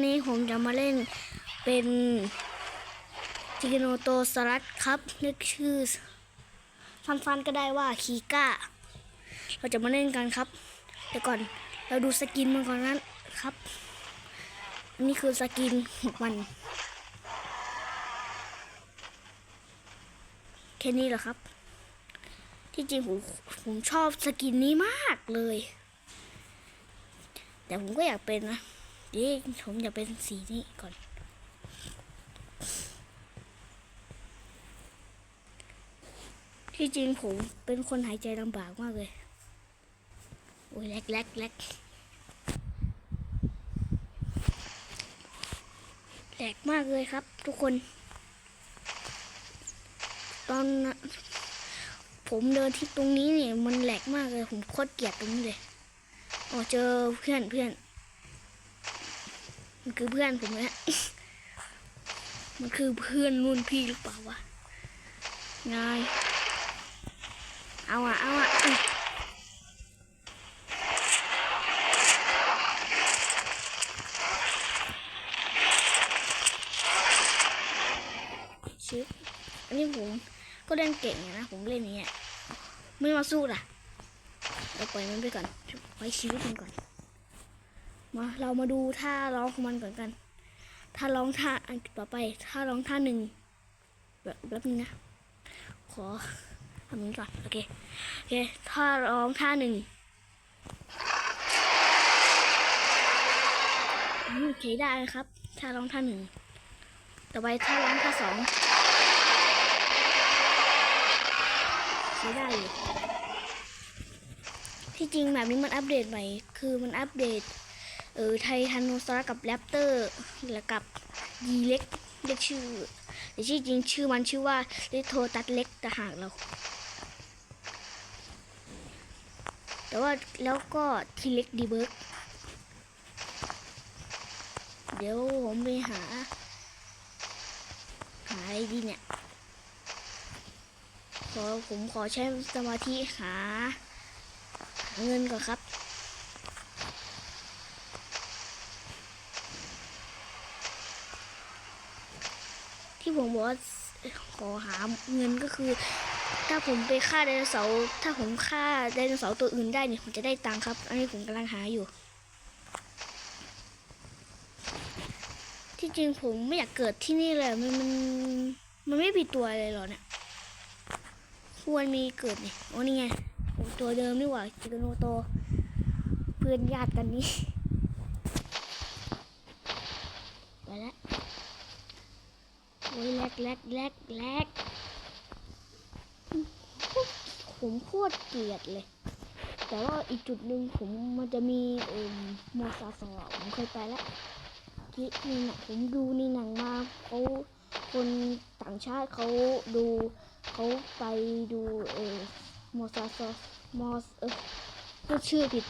วันนี้ผมจะมาเล่นเป็นจิกโนโตสลัดครับนึกชื่อสั้นๆก็ได้ว่าคีก้า เราจะมาเล่นกันครับ แต่ก่อนเราดูสกินมันก่อนนั้นครับอันนี้คือสกินของมัน แค่นี้เหรอครับ ที่จริงผมผมชอบสกินนี้มากเลย แต่ผมก็อยากเป็นนะ เดี๋ยวผมอยากเป็นสีนี้ก่อน ที่จริงผมเป็นคนหายใจลำบากมากเลย โอ้ยแลกแลกแลกแหลกมากเลยครับ ทุกคน ตอนนะผมเดินที่ตรงนี้เนี่ยมันแหลกมากเลย ผมโคตรเกลียดตรงนี้เลยอ๋อเจอเพื่อนเพื่อน มันคือเพื่อนผมนะมันคือเพื่อนรุ่นพี่หรือเปล่าวะนายเอาอะเอาอะชิปอันนี้ผมก็เล่นเก่งนะ ผมเล่นอย่างเงี้ไม่มาสู้ล่ะเราปล่อยมันไปก่อนไว้ชีวิตมันก่อน มาเรามาดูท่าร้องของมันก่อนกัน ถ้าร้องท่าอันต่อไป ถ้าร้องท่าหนึ่งแบบแบบนี้นะ ขอทำนี้ก่อนโอเคโอเค ถ้าร้องท่าหนึ่งโอเคได้นะครับถ้าร้องท่าหนึ่งต่อไปถ้าร้องท่าสองใช้ได้อยู่ที่จริงแบบนี้มันอัปเดตใหม่ คือมันอัปเดต เออไททันโนซอรัสกับแรปเตอร์แล้วกับยีเล็กเรียกชื่อแต่ชื่อจริงชื่อมันชื่อว่าลิโทตัสเล็กแต่หากเรา แต่ว่าแล้วก็ทีเล็กดีเบิร์กเดี๋ยวผมไปหา หาอะไรดีเนี่ยขอผมขอใช้สมาธิหาหาเงินก่อนครับ ที่ผมบอกว่า ขอหาเงินก็คือ ถ้าผมไปฆ่าไดโนเสาร์ถ้าผมฆ่าไดโนเสาร์ตัวอื่นได้เนี่ยผมจะได้ตังค์ครับ อันนี้ผมกำลังหาอยู่ ที่จริงผมไม่อยากเกิดที่นี่เลยมันมันมันไม่ผิดตัวเลยเหรอเนี่ยควรมีเกิดนี่โอ้นี่ไงตัวเดิมนี่หว่าจิโนโตเพื่อนญาติกันนี่ ไปแล้ว โอ้ยแลกแลกแลกแลกผมโคตรเกลียดเลย แต่ว่าอีกจุดหนึ่งผมมันจะมีเอ่มโมซาสองผมเคยไปแล้วที่นี่นะผมดูในหนังมาเขาคนต่างชาติเขาดูเขาไปดูเออโมซาซอมอสเออพูดชื่อผิด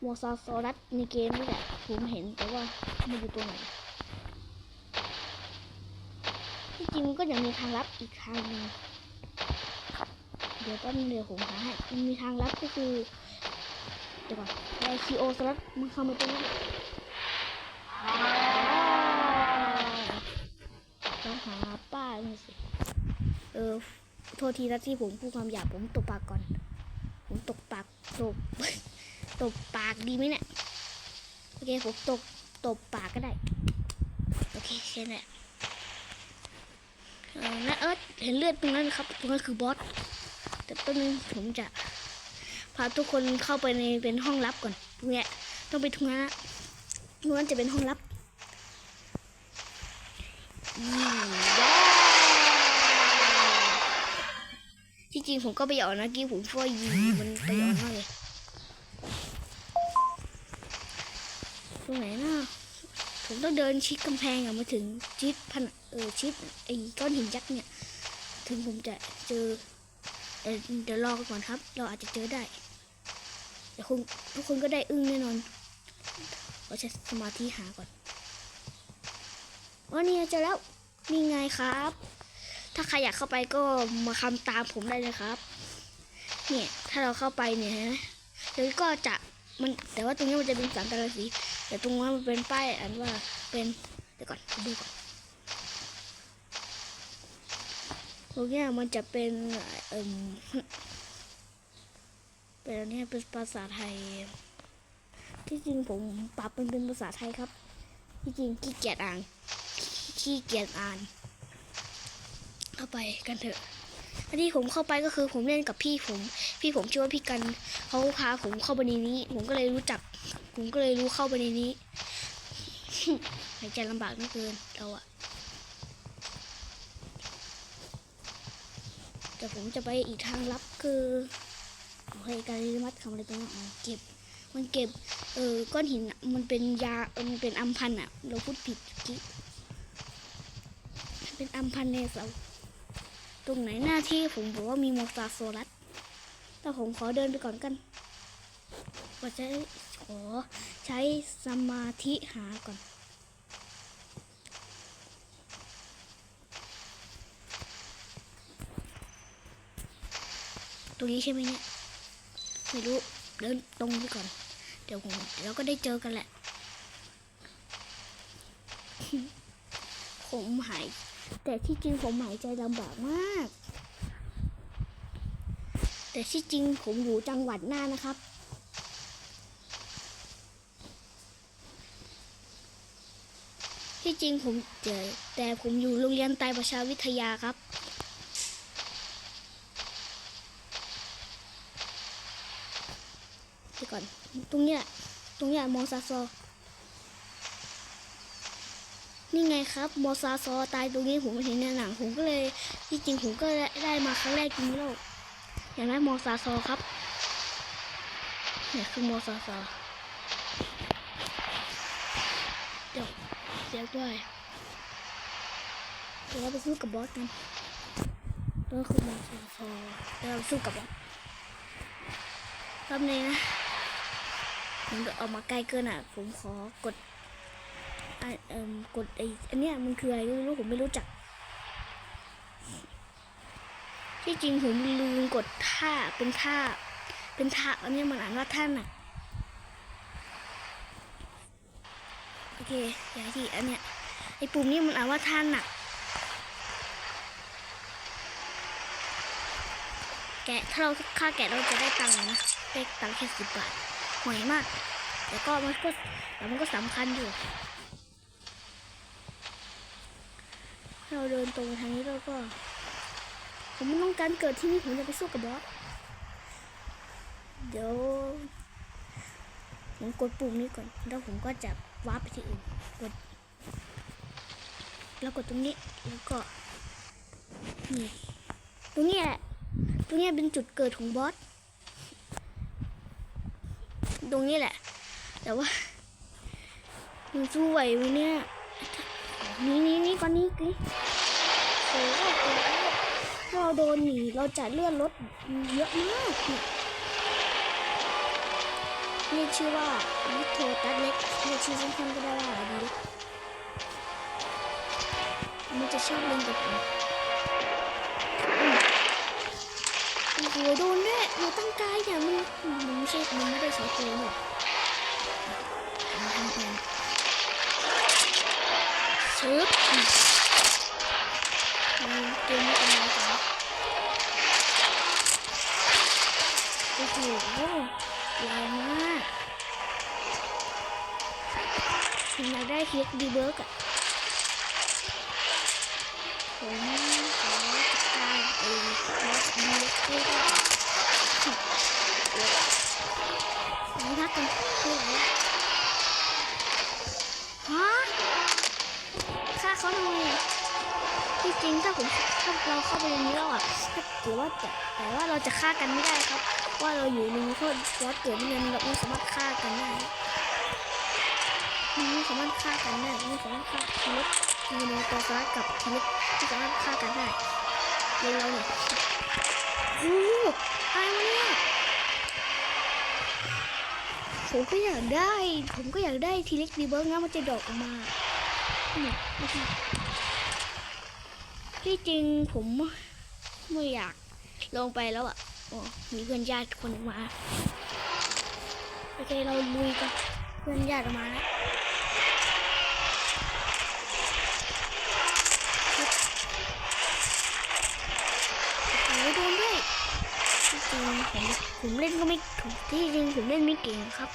โมซาซอรัสในเกมนี่แหละผมเห็นแต่ว่าไม่รู้ตัวไหน ที่จริงมันก็ยังมีทางลับอีกทางนึงเดี๋ยวแป๊บนึงเดี๋ยวผมหาให้มันมีทางลับก็คือเดี๋ยวก่อนไอคีโอสลัดมึงเข้ามาตรงนี้ต้องหาป้าหน่สิเออโทษทีนะที่ผมพูดความหยาบผมตบปากก่อน ผมตบปากตบตบปากดีไหมเนี่ยโอเคผมตบตบปากก็ได้ โอเคแค่นั้นแหละเออ นะเอิร์ธเห็นเลือดตรงนั้นครับตรงนั้นคือบอสแต่ต้นนึงผมจะพาทุกคนเข้าไปในเป็นห้องลับก่อนตรงเนี้ยต้องไปทุกนั้นตรงนั้นจะเป็นห้องลับที่จริงผมก็ไปหยอกนะกี้ผมช่วยยิงมันไปหยอกมากเลยตรงไหนนะ ผมต้องเดินชิดกำแพงอะมาถึงชิดผนังเออชิดไอ้ก้อนหินยักษ์เนี่ย ถึงผมจะเจอเอ่อเดี๋ยวรอก่อนครับ เราอาจจะเจอได้แต่คงทุกคนก็ได้อึ้งแน่นอนเราใช้สมาธิหาก่อนอ๋อนี่เจอแล้วนี่ไงครับ ถ้าใครอยากเข้าไปก็มาคำตามผมได้เลยครับ เนี่ยถ้าเราเข้าไปเนี่ยนะแล้วก็จะมันแต่ว่าตรงนี้มันจะเป็นสังกะสี แต่ตรงนั้นมันเป็นป้ายอันว่าเป็นเดี๋ยวก่อนดูก่อนตรงเนี้ยมันจะเป็นเอ่มเป็นอันนี้เป็นภาษาไทย ที่จริงผมปรับมันเป็นภาษาไทยครับ ที่จริงขี้เกียจอ่านขี้เกียจอ่าน เข้าไปกันเถอะอันที่ผมเข้าไปก็คือผมเล่นกับพี่ผม พี่ผมชื่อว่าพี่กันเขาพาผมเข้าไปในนี้ ผมก็เลยรู้จัก ผมก็เลยรู้เข้าไปในนี้หายใจลำบากเหลือเกินเราอะแต่ผมจะไปอีกทางลับคือโอเคการมัดคำอะไรตรงนั้นเก็บ มันเก็บ เออก้อนหินมันเป็นยา มันเป็นอัมพันอะเราพูดผิดเมื่อกี้เป็นอัมพันในเสาตรงไหนหน้าที่ผมบอกว่ามีโมซาโซลัสแต่ผมขอเดินไปก่อนกันว่าจะ อใช้สมาธิหาก่อน ตรงนี้ใช่ไหมเนี่ย ไม่รู้ เดินตรงไปก่อน เดี๋ยวผมเดี๋ยวเราก็ได้เจอกันแหละ ผมหาย แต่ที่จริงผมหายใจลำบากมาก แต่ที่จริงผมอยู่จังหวัดน่านนะครับ จริงผมเจอแต่ผมอยู่โรงเรียนไตประชาวิทยาครับ เดี๋ยวก่อน ตรงเนี้ย ตรงเนี้ยมอซาซอ นี่ไงครับ มอซาซอตายตรงนี้ผมเห็นในหนัง ผมก็เลย ที่จริงผมก็ได้มาครั้งแรกจริงโลก อย่างนั้นมอซาซอครับ เนี่ยคือมอซาซอ เดี๋ยว เสียด้วยเดี๋ยวเราไปสู้กับบอสกันตัวคือมอซาซอเดี๋ยวเราสู้กับบอสแป๊บนึงนะผมจะออกมาใกล้เกินอะ ผมขอกดอะเอ่มกดไอ้อันเนี้ยมันคืออะไรไม่รู้ผมไม่รู้จัก ที่จริงผมลืมกดท่าเป็นท่า เป็นท่าอันนี้มันอ่านว่าท่าหนัก โอเคอย่างที่อันเนี้ยไอ้ปุ่มนี้มันเอาว่าท่าหนักแกะถ้าเราค่าแกะเราจะได้ตังค์นะได้ตังค์แค่สิบบาทหวยมาก แล้วก็มันก็แต่มันก็สำคัญอยู่ เราเดินตรงทางนี้แล้วก็ ผมไม่ต้องการเกิดที่นี่ผมจะไปสู้กับบอสเดี๋ยวผมกดปุ่มนี้ก่อนแล้วผมก็จะ วาร์ปไปที่อื่นกดแล้วกดตรงนี้แล้วก็นี่ตรงนี้แหละตรงนี้เป็นจุดเกิดของบอสตรงนี้แหละ แต่ว่ามันสู้ไหวไหมเนี่ยนี่นี่นี่ก่อนนี้กิโอ้โหถ้าเราโดนหนีเราจะเลื่อนรถเยอะมาก เรียกชื่อว่าวิโทตัสเล็กเรียกชื่อสั้นๆก็ได้ว่าอะไรดีมันจะชอบเล่นกับผมโอ้โหโดนด้วยเราตั้งกายเนี่ยมันมันไม่ใช่มันไม่ได้ใช้เกมหรอกเอาทำแทนชึบอืมมันเกมไม่เป็นไรจ้ะโอ้โห แรงมากผมอยาได้เฮดดีเบิร์กอะผมขอจัดการไอ้บอสดีเบิร์กให้ได้ผมพักกันไม่ไหวแล้วฮะฆ่าเขาทำไมอะที่จริงถ้าผมถ้าเราเข้าไปในนี้แล้วอะถ้าเกิดว่าจะแต่ว่าเราจะฆ่ากันไม่ได้ครับ ว่าเราอยู่ในนี้เพราะบอสเกิดไม่งั้นเราไม่สามารถฆ่ากันได้มันไม่สามารถฆ่ากันได้ไม่สามารถฆ่าทีเล็กทีโนตัวฟ้ากับทีเล็กที่สามารถฆ่ากันได้เร็วๆเนี่ยโอ้โหอะไรวเนี่ยผมก็อยากได้ ผมก็อยากได้ทีเล็กดีเบิร์กนะมันจะดอกออกมาเนี่ยที่จริงผมไม่อยากลงไปแล้วอะ โอ้มีเพื่อนญาติคนมา โอเค เราลุยกันเพื่อนญาติมาแล้วโดนด้วยจริงผมผมเล่นก็ไม่ถูกที่จริงผมเล่นไม่เก่งครับ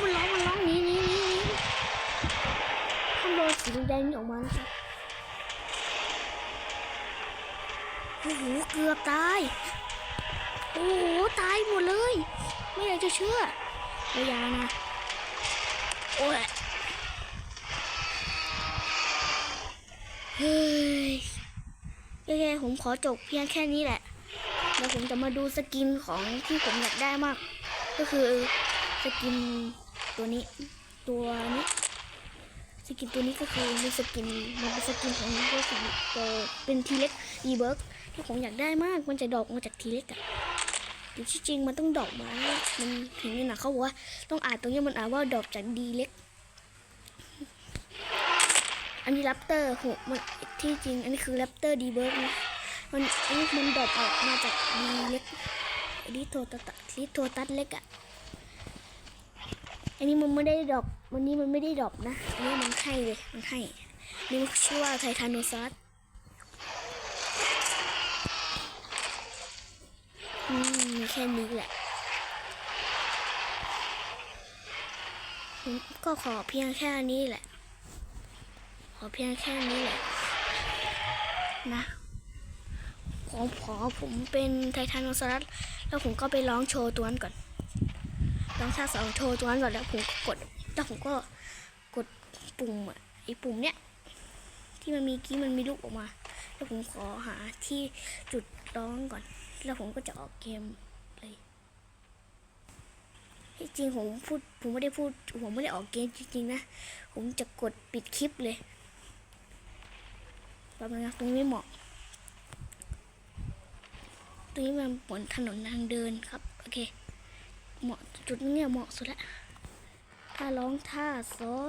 มันร้องมันร้องนีหนีหนีหนีข้างบนสีแดงออกมานะครับ โอ้โห เกือบตาย โอ้โห ตายหมดเลย ไม่อยากจะเชื่อระยานะ โอ้ยเฮ้ยโอเคผมขอจบเพียงแค่นี้แหละแล้วผมจะมาดูสกินของที่ผมอยากได้มาก ก็คือสกินตัวนี้ ตัวนี้ สกินตัวนี้ก็คือเป็นสกินมันเป็นสกินของตัวสีตัวเป็นทีเล็กอีเบิร์ก ผมอยากได้มากมันจะดอกมาจากทีเล็กอะแต่ที่จริงมันต้องดอกมา มันถึงนี่นะเขาบอกว่าต้องอ่านตรงนี้มันอ่านว่าดอกจากดีเล็ก อันนี้แรปเตอร์หกมันที่จริง อันนี้คือแรปเตอร์ดีเบิร์กนะมันอันนี้มันดอกออกมาจากดีเล็กลิโทตัสลิโทตัสเล็กอะอันนี้มันไม่ได้ดอกวันนี้มันไม่ได้ดอกนะ อันนี้มันให้เลย มันให้ นี่มันชื่อว่าไททานโนซัส มีแค่นี้แหละผมก็ขอเพียงแค่นี้แหละ ขอเพียงแค่นี้แหละ นะขอขอผมเป็นไททานโนซัสแล้วผมก็ไปร้องโชว์ตัวนั้นก่อนลองชาสองโชว์ตัวนั้นก่อนแล้วผมก็กด แล้วผมก็กดปุ่มอะไอ้ปุ่มเนี้ยที่มันมีกี้มันมีลูกออกมา แล้วผมขอหาที่จุดร้องก่อน แล้วผมก็จะออกเกมเลยที่จริงผมพูดผมไม่ได้พูดผมไม่ได้ออกเกมจริงๆนะผมจะกดปิดคลิปเลยแป๊บนึงนะตรงนี้ไม่เหมาะตรงนี้มันเหมือนถนนทางเดินครับโอเคเหมาะจุดนี้เนี่ยเหมาะสุดละถ้าร้องท่าสอง